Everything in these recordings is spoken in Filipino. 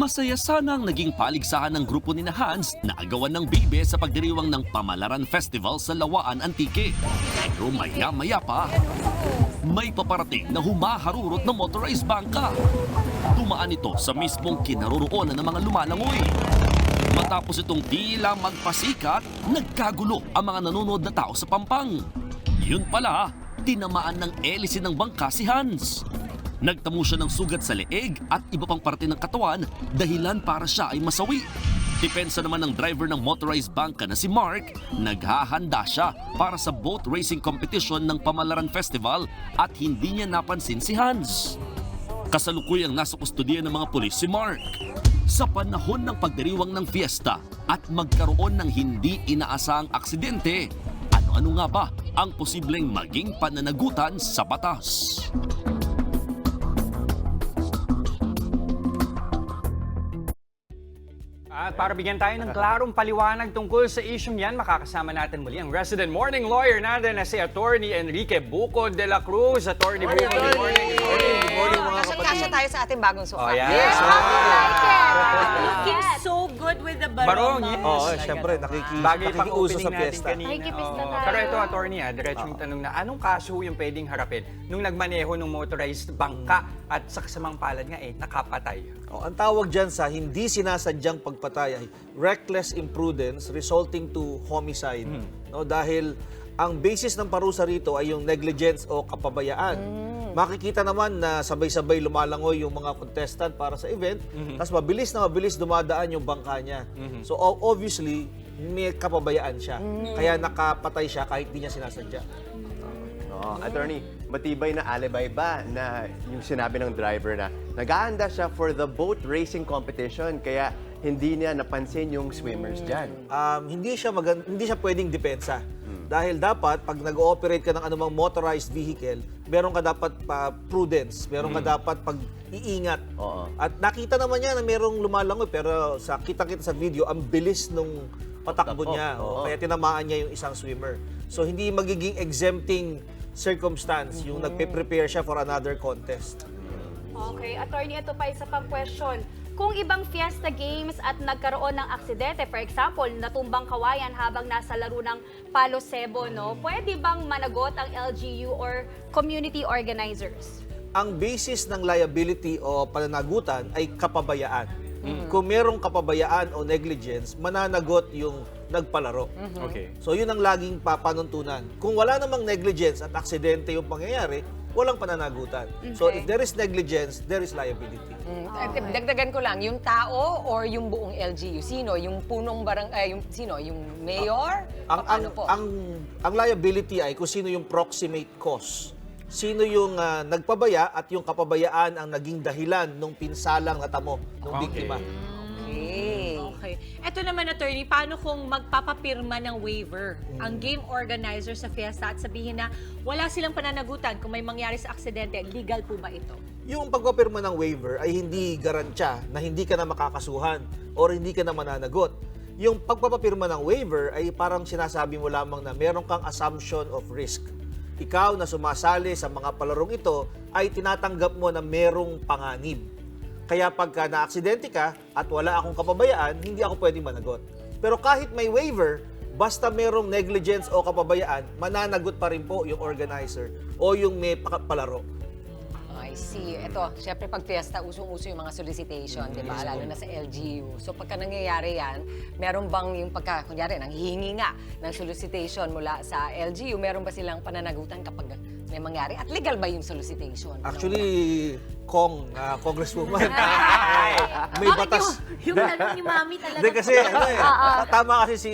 Masaya sana ang naging paligsahan ng grupo ni Hans na agawan ng bibe sa pagdiriwang ng Pamalaran Festival sa Lawaan Antique. Pero maya-maya pa, may paparating na humaharurot na motorized bangka. Dumaan ito sa mismong kinaroroonan ng mga lumalangoy. Matapos itong tila magpasikat, nagkagulo ang mga nanonood na tao sa pampang. Yun pala, tinamaan ng elisi ng bangka si Hans. Nagtamo siya ng sugat sa leeg at iba pang parte ng katawan dahilan para siya ay masawi. Depensa naman ng driver ng motorized bangka na si Mark, naghahanda siya para sa boat racing competition ng Pamalaran Festival at hindi niya napansin si Hans. Kasalukuyang nasa kustodiya ng mga pulis si Mark. Sa panahon ng pagdiriwang ng fiesta at magkaroon ng hindi inaasahang aksidente, ano-ano nga ba ang posibleng maging pananagutan sa batas? At para bigyan tayo ng klarong paliwanag tungkol sa isyong yan, makakasama natin muli ang resident morning lawyer natin na si Attorney Enrique Buco de la Cruz. Attorney Buco, good morning. Good morning. Good morning, mga Kasyang-kasya tayo sa ating bagong Oh, sofa. yeah. Yes. So, Looking so good with the barong. Barong, yes. Oo, syempre, nakiki, Bagay pang nakikiuso opening sa natin kanina. Nakikipis na Oo. tayo. Pero ito, attorney, ah, diretsong tanong na, anong kaso yung pwedeng harapin nung nagmaneho ng motorized bangka at sa kasamang palad nga eh, nakapatay? Oh, ang tawag dyan sa hindi sinasadyang pagpatay ay reckless imprudence resulting to homicide. No, dahil ang basis ng parusa rito ay yung negligence o kapabayaan. Makikita naman na sabay-sabay lumalangoy yung mga contestant para sa event, tapos mabilis na mabilis dumadaan yung bangka niya. So o- obviously, may kapabayaan siya. Kaya nakapatay siya kahit di niya sinasadya. Oo, attorney, matibay na alibi ba na yung sinabi ng driver na nag-aanda siya for the boat racing competition kaya hindi niya napansin yung swimmers dyan? um, hindi siya magan- hindi siya pwedeng depensa. Dahil dapat pag nag-ooperate ka ng anumang motorized vehicle, meron ka dapat pa prudence, meron ka dapat pag-iingat. Oo. At nakita naman niya na merong lumalangoy pero sa kita-kita sa video, ang bilis nung patakbo Patakbo, niya. oo. O, kaya tinamaan niya yung isang swimmer. So hindi magiging exempting circumstance yung nagpe-prepare siya for another contest. Okay, attorney, ito pa isa pang question. Kung ibang fiesta games at nagkaroon ng aksidente, for example, natumbang kawayan habang nasa laro ng Palo Sebo, no, pwede bang managot ang LGU or community organizers? ang basis ng liability o pananagutan ay kapabayaan. Kung merong kapabayaan o negligence, mananagot yung nagpalaro. Okay. So yun ang laging papanuntunan. Kung wala namang negligence at aksidente yung pangyayari, walang pananagutan. So if there is negligence, there is liability. Mm, Dagdagan ko lang, yung tao or yung buong LGU? Sino? Yung punong barang, eh, yung, sino? Yung mayor? Ang ang, po? ang ang liability ay kung sino yung proximate cause. Sino yung ah, nagpabaya at yung kapabayaan ang naging dahilan nung pinsalang natamo ng Okay. biktima. Ito naman, attorney, paano kung magpapapirma ng waiver ang game organizer sa fiesta at sabihin na wala silang pananagutan kung may mangyari sa aksidente, legal po ba ito? Yung pagpapirma ng waiver ay hindi garantya na hindi ka na makakasuhan or hindi ka na mananagot. Yung pagpapapirma ng waiver ay parang sinasabi mo lamang na meron kang assumption of risk. Ikaw na sumasali sa mga palarong ito ay tinatanggap mo na merong panganib. Kaya pagka na-aksidente ka at wala akong kapabayaan, hindi ako pwedeng managot. Pero kahit may waiver, basta merong negligence o kapabayaan, mananagot pa rin po yung organizer o yung may pa- palaro. I see. Ito, syempre pag fiesta, usong-uso yung mga solicitation, di ba? Lalo na sa LGU. So pagka nangyayari yan, meron bang yung pagka, kunyari, nanghihingi nga ng solicitation mula sa LGU, meron ba silang pananagutan kapag may mangyari? At legal ba yung solicitation? Actually, Kong, ah, Congresswoman, may Bakit batas. Yung, yung tanong ni Mami talaga. Hindi kasi, ano eh, tama kasi si,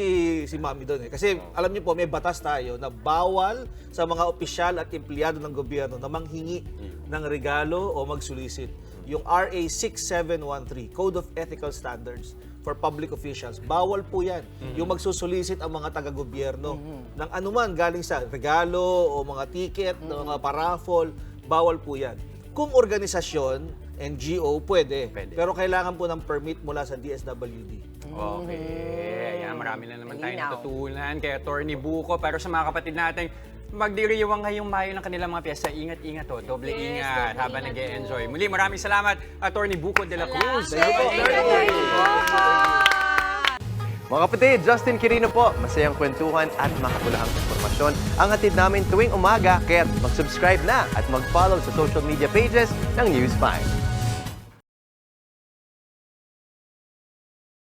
si Mami doon eh. Kasi alam niyo po, may batas tayo na bawal sa mga opisyal at empleyado ng gobyerno na manghingi ng regalo o mag-solicit. Yung RA 6713, Code of Ethical Standards for Public Officials, bawal po yan. Yung magsusolicit ang mga taga-gobyerno ng anuman galing sa regalo o mga ticket, ng mga paraffol, bawal po yan. Kung organisasyon, NGO, pwede. Pwede. Pero kailangan po ng permit mula sa DSWD. Okay. Ayan, marami na naman tayo Malinaw. natutunan kay Attorney Buko. Pero sa mga kapatid natin magdiriwang ngayong Mayo ng kanilang mga piyesta. Ingat-ingat to, doble Yes, ingat doble habang ingat nag enjoy. Muli, maraming salamat, Attorney Buko de la Cruz. Thank you, Attorney Buko. Mga kapatid, Justin Quirino po. Masayang kwentuhan at makapulahang informasyon ang hatid namin tuwing umaga. Kaya mag-subscribe na at mag-follow sa social media pages ng News 5.